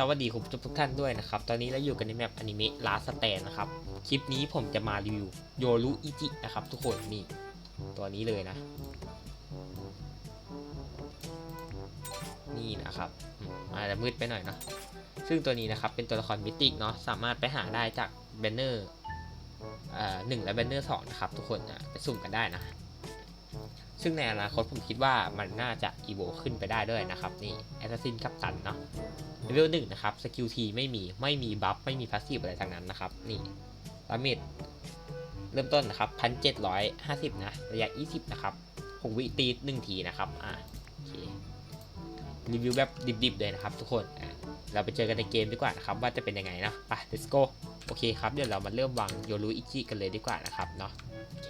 สวัสดีคุณผู้ชมทุกท่านด้วยนะครับ ตอนนี้เราอยู่กันในแมปอนิเมะลาสแตนนะครับ คลิปนี้ผมจะมารีวิวโยรุอิจินะครับ ทุกคนนี่ตัวนี้เลยนะ นี่นะครับอาจจะมืดไปหน่อยเนาะซึ่งตัวนี้นะครับเป็นตัวละครมิติกเนาะสามารถไปหาได้จากแบนเนอร์หนึ่งและแบนเนอร์สองนะครับทุกคนนะไปสุ่มกันได้นะ ซึ่งในอนาคตผมคิดว่ามันน่าจะอีโวขึ้นไปได้ด้วยนะครับ นี่แอสซัสซินกัปตันเนาะเลเวลหนึ่งนะครับสกิลทีไม่มีไม่มีบัฟไม่มีพาสซีฟอะไรทั้งนั้นนะครับ นี่ดาเมจเริ่มต้นนะครับพันเจ็ดร้อยห้าสิบนะ ระยะยี่สิบนะครับหกวิตีหนึ่งทีนะครับ อ่าโอเครีวิวแบบดิบๆเลยนะครับทุกคนอะเราไปเจอกันในเกมดีกว่านะครับ ว่าจะเป็นยังไงเนาะไป let's go โอเคครับ เดี๋ยวเรามาเริ่มวางโยรุอิจิกันเลยดีกว่านะครับเนาะโอเค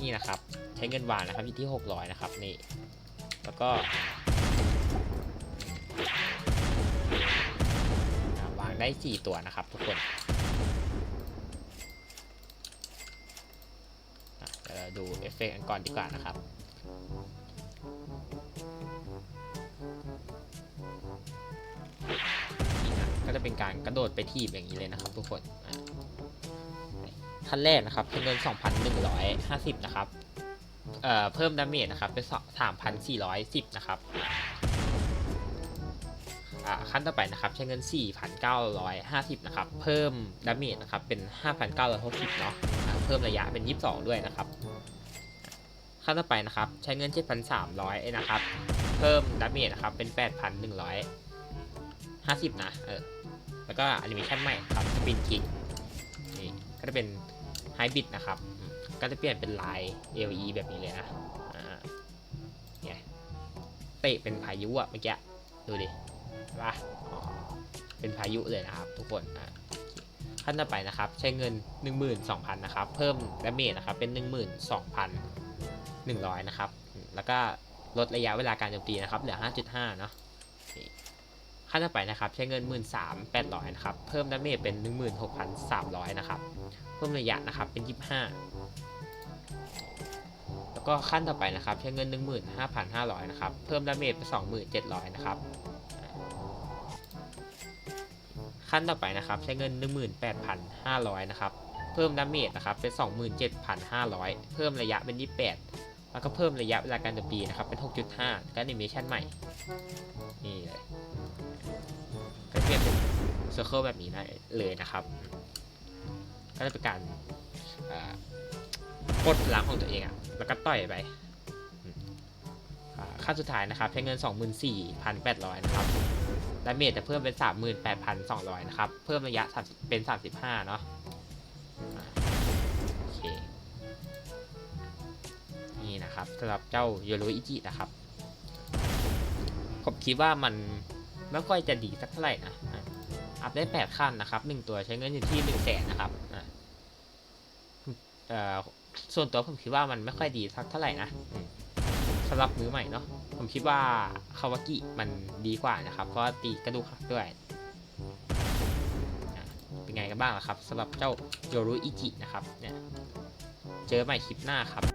นี่นะครับ ใช้เงินวางนะครับอยู่ที่ 600 นะครับนี่ แล้วก็วางได้ 4 ตัวนะครับ ทุกคนเดี๋ยวเราดูเอฟเฟกต์กันก่อนดีกว่านะครับนี่นะก็จะเป็นการกระโดดไปทีบอย่างนี้เลยนะครับ ทุกคน อะขั้นแรกนะครับเป็นเงิน2,150 นะครับ เอ่อ เพิ่มดาเมจนะครับ เป็น 3,410 นะครับ อ่า ขั้นต่อไปนะครับ ใช้เงิน 4,950 นะครับ เพิ่มดาเมจนะครับ เป็น 5,960 เนาะอ่าเพิ่มระยะเป็น 22 ด้วยนะครับ ขั้นต่อไปนะครับ ใช้เงิน 7,300 นะครับ เพิ่มดาเมจนะครับ เป็น 8,150 นะ เออ แล้วก็แอนิเมชันใหม่ครับ สปินคิกนี่ก็จะเป็น ไฮบิดนะครับ ก็จะเปลี่ยนเป็นลาย AOE แบบนี้เลยนะเนี่ยเตะเป็นพายุอะเมื่อกี้ ดูดิว่าเป็นพายุเลยนะครับ ทุกคนอะขั้นต่อไปนะครับ ใช้เงิน 12,000นะครับ เพิ่มดาเมจนะครับเป็น 12,100 นะครับ แล้วก็ลดระยะเวลาการโจมตีนะครับเหลือ 5.5 เนาะ ขั้นต่อไปนะครับใช้เงิน 13,800นะครับเพิ่มดาเมจเป็น 16,300นะครับเพิ่มระยะนะครับเป็น 25 แล้วก็ขั้นต่อไปนะครับใช้เงิน 15,500นะครับเพิ่มดาเมจเป็น27,000นะครับขั้นต่อไปนะครับใช้เงิน 18,500นะครับเพิ่มดาเมจนะครับเป็น 27,500 เพิ่มระยะเป็น 28 แล้วก็เพิ่มระยะเวลาการโจมตีนะครับเป็น 6.5ก็แอนิเมชันใหม่นี่เลย เซอร์เคิลแบบนี้ได้เลยนะครับ ก็จะเป็นการกดพลังของตัวเองอะแล้วก็ต่อยไปขั้นสุดท้ายนะครับใช้เงิน 24,800 นะครับดาเมจจะเพิ่มเป็น 38,200 นะครับ เพิ่มระยะ30เป็น 35 เนาะอ่าโอเค นี่นะครับสำหรับเจ้าโยโรอิจินะครับ ผมคิดว่ามันไม่ค่อยจะดีสักเท่าไหร่นะ อัพได้ 8 ขั้นนะครับ 1 ตัวใช้เงินอยู่ที่ 1 0 0 0 0แสนนะครับอะเอ่อส่วนตัวผมคิดว่ามันไม่ค่อยดีสักเท่าไหร่นะสำหรับมือใหม่เนาะผมคิดว่าคาวากิมันดีกว่านะครับเพราะตีกระดูกหักด้วยอะเป็นไงกันบ้างล่ะครับสำหรับเจ้าโยรุอิจินะครับเนี่ยเจอใหม่คลิปหน้าครับ